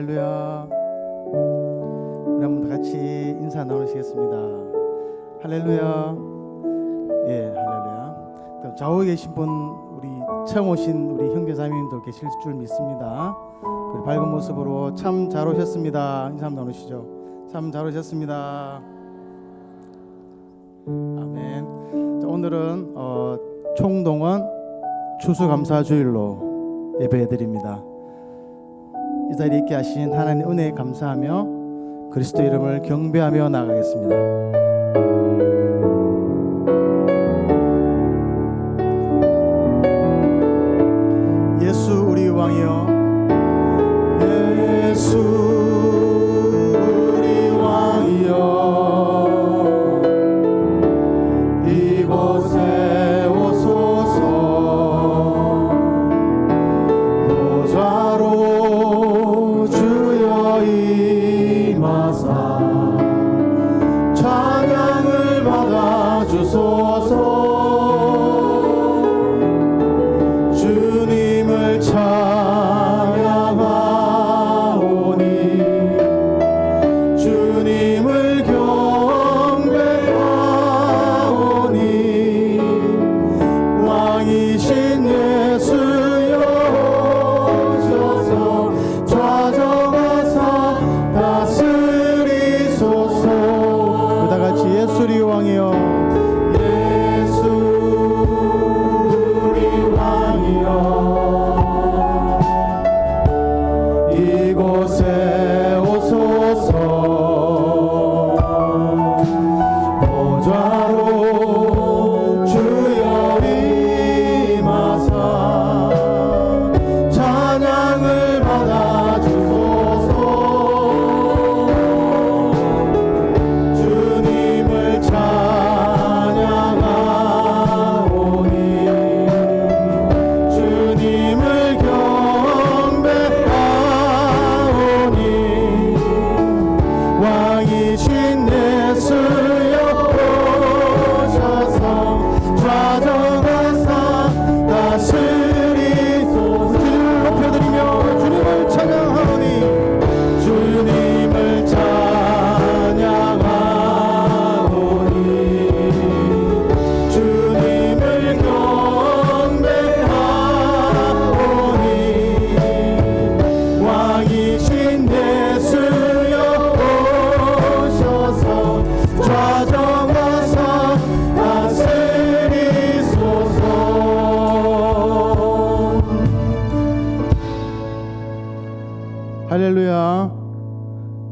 할렐루야. 우리 한번 다 같이 인사 나누시겠습니다. 할렐루야. 예, 할렐루야. 좌우에 계신 분 우리 처음 오신 우리 형제 자매님들 계실 줄 믿습니다. 우리 밝은 모습으로 참 잘 오셨습니다. 인사 한번 나누시죠. 참 잘 오셨습니다. 아멘. 자, 오늘은 어, 총동원 추수감사주일로 예배드립니다. 이 자리에 있게 하신 하나님 은혜에 감사하며 그리스도 이름을 경배하며 나가겠습니다.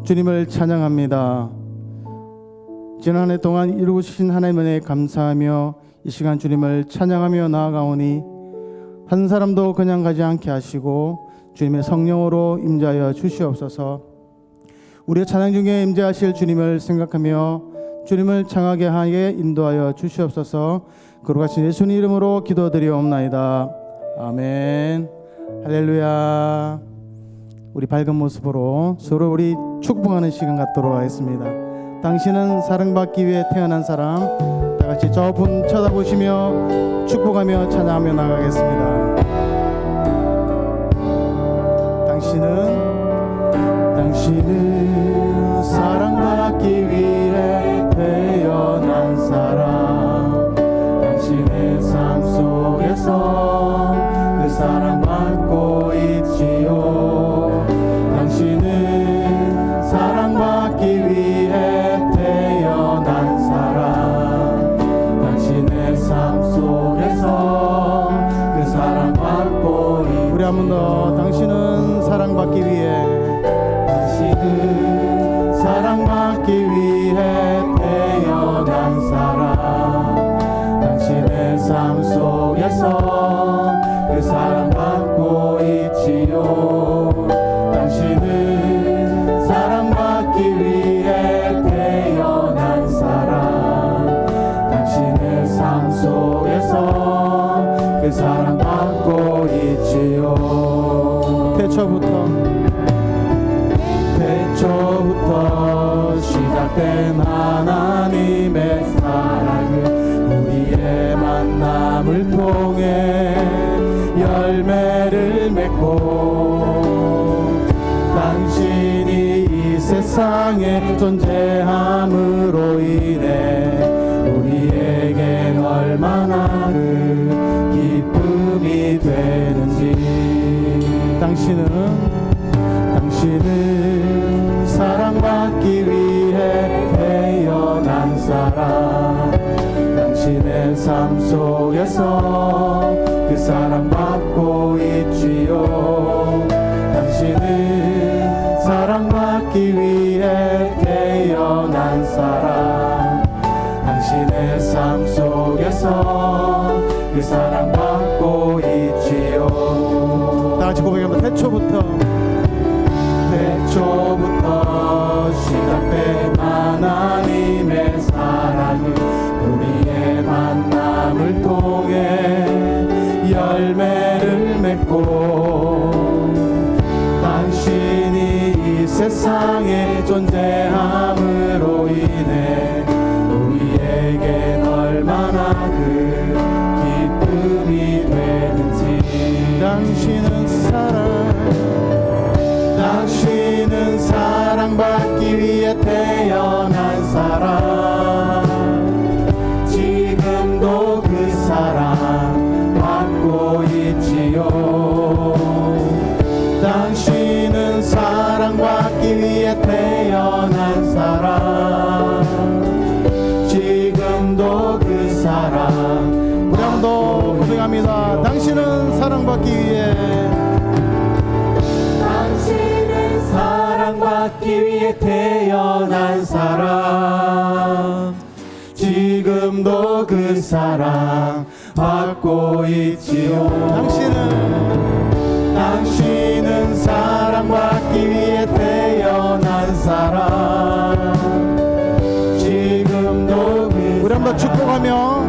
주님을 찬양합니다. 지난 한 해 동안 이루신 하나님 은혜에 감사하며 이 시간 주님을 찬양하며 나아가오니 한 사람도 그냥 가지 않게 하시고 주님의 성령으로 임자하여 주시옵소서. 우리의 찬양 중에 임재하실 주님을 생각하며 주님을 창하게 하게 인도하여 주시옵소서. 거룩하신 예수님 이름으로 기도드리옵나이다. 아멘. 할렐루야 우리 밝은 모습으로 서로 우리 축복하는 시간 갖도록 하겠습니다. 당신은 사랑받기 위해 태어난 사람 다 같이 저분 쳐다보시며 축복하며 찬양하며 나가겠습니다. 당신은 당신은 복된 하나님의 사랑을 우리의 만남을 통해 열매를 맺고 당신이 이 세상에 존재함을 삶 속에서 기쁨이 되는지. 당신은 사랑 당신은 사랑받기 위해 태어 사랑 지금도 그 사랑 받고 있지요. 당신은 당신은 사랑받기 위해 태어난 사람. 지금도 그 우리 한번 축복하며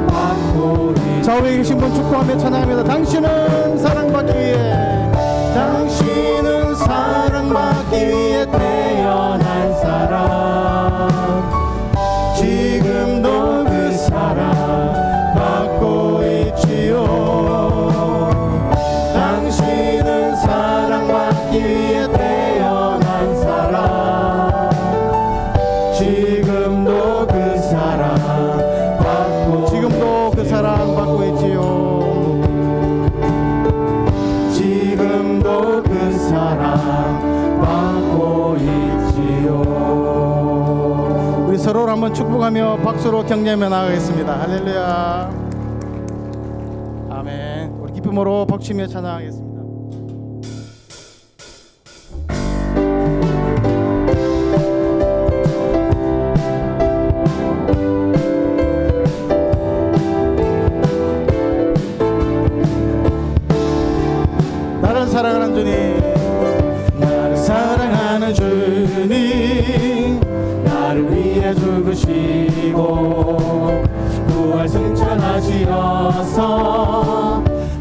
좌우에 계신 분 축복하며 찬양합니다. 당신은 사랑받기 위해 당신은 사랑받기 위해 태어난 사람. 서로 한번 축복하며 박수로 격려하며 나가겠습니다. 할렐루야. 아멘. 우리 기쁨으로 박수며 찬양하겠습니다. 사랑하는 주님. 주시고 부활 승천하시어서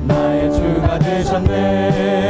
나의 주가 되셨네.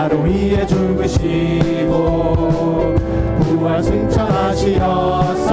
바로 위에 죽으시고 부활 승천하시었사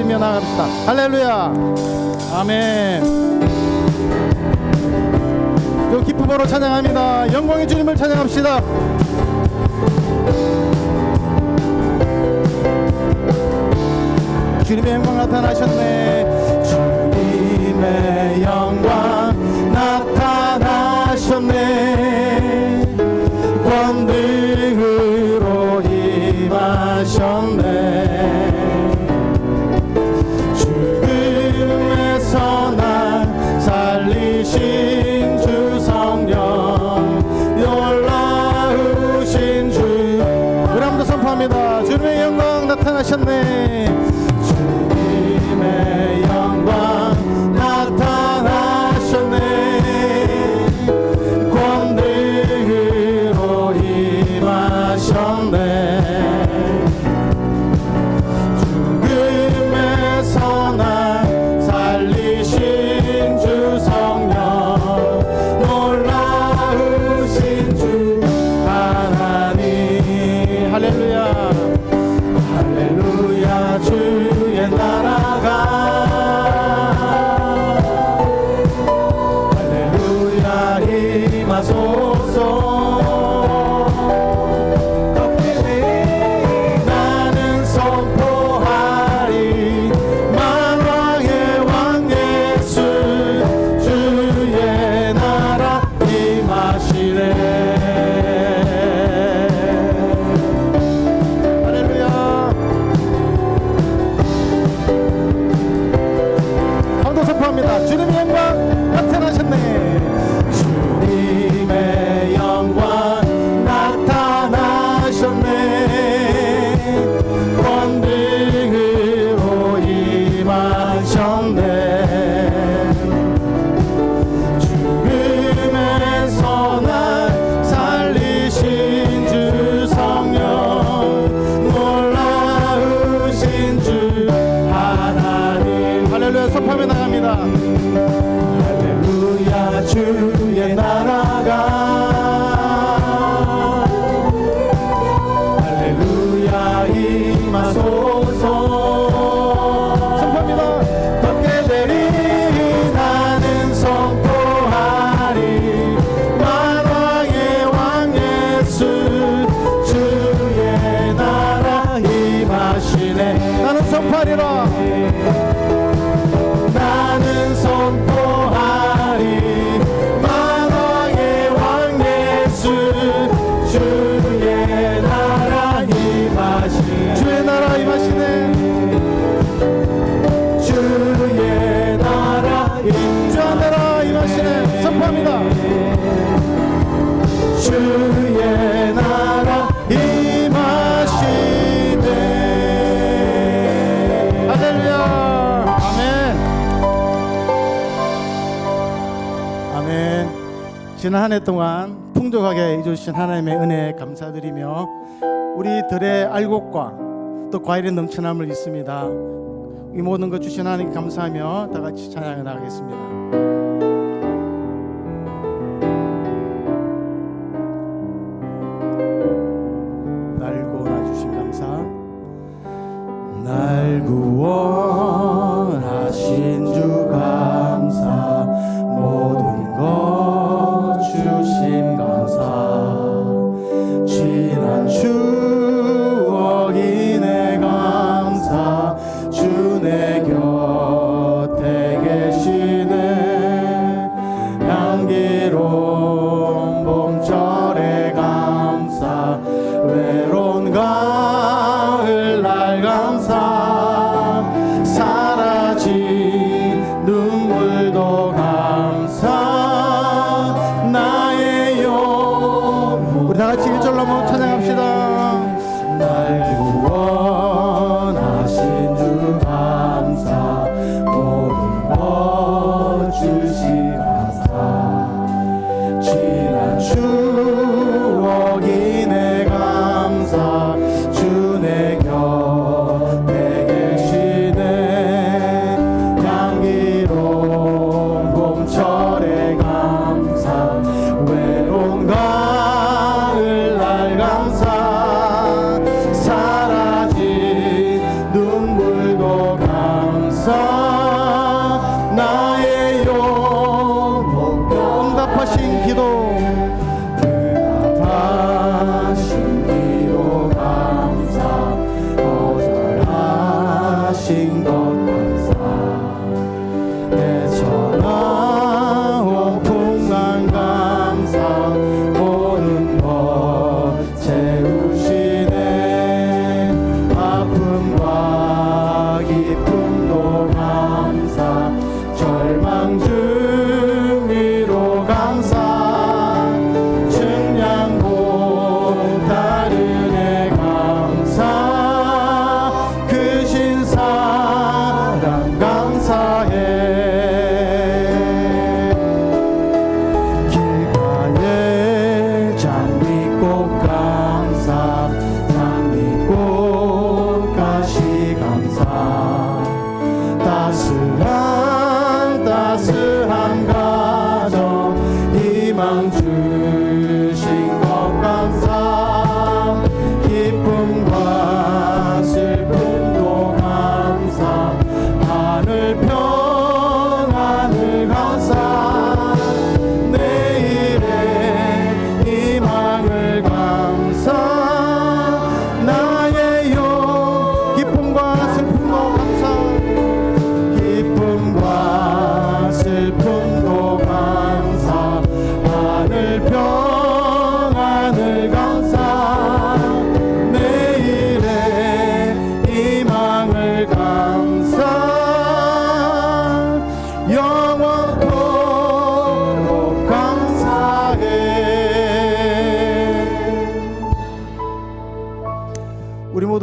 기다리며 나갑시다. 할렐루야. 아멘. 요 기쁨으로 찬양합니다. 영광의 주님을 찬양합시다. 주님의 영광 나타나셨네. 주님의 영광 나타나셨네. 주의 나라 임하시네 할렐루야. 아멘. 아멘. 지난 한 해 동안 풍족하게 해주신 하나님의 은혜에 감사드리며 우리 들의 알곡과 또 과일의 넘쳐남을 있습니다. 이 모든 것 주신 하나님 감사하며 다 같이 찬양해 나가겠습니다. 구원하신 주.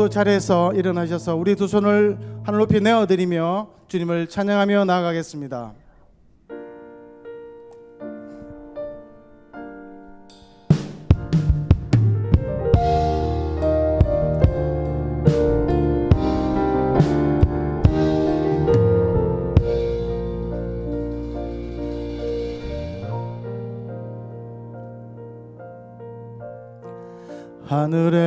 그 자리에서 일어나셔서 우리 두 손을 하늘 높이 내어드리며 주님을 찬양하며 나아가겠습니다. 하늘에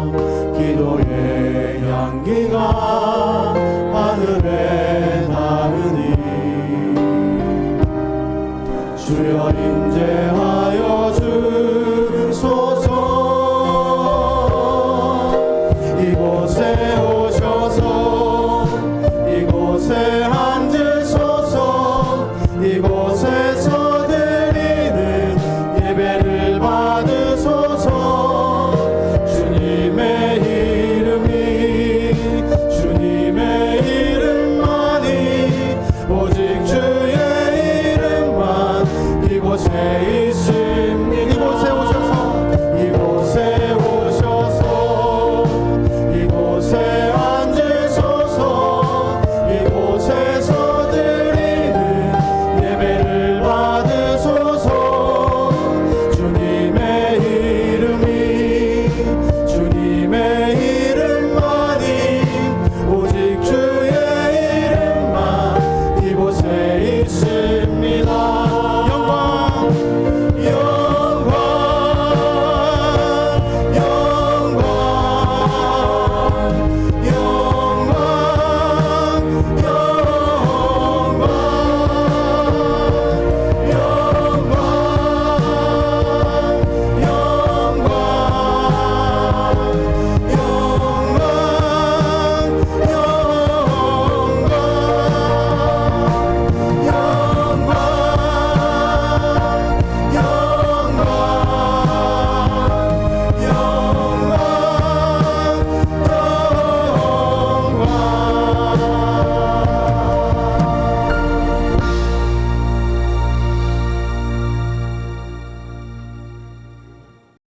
관계가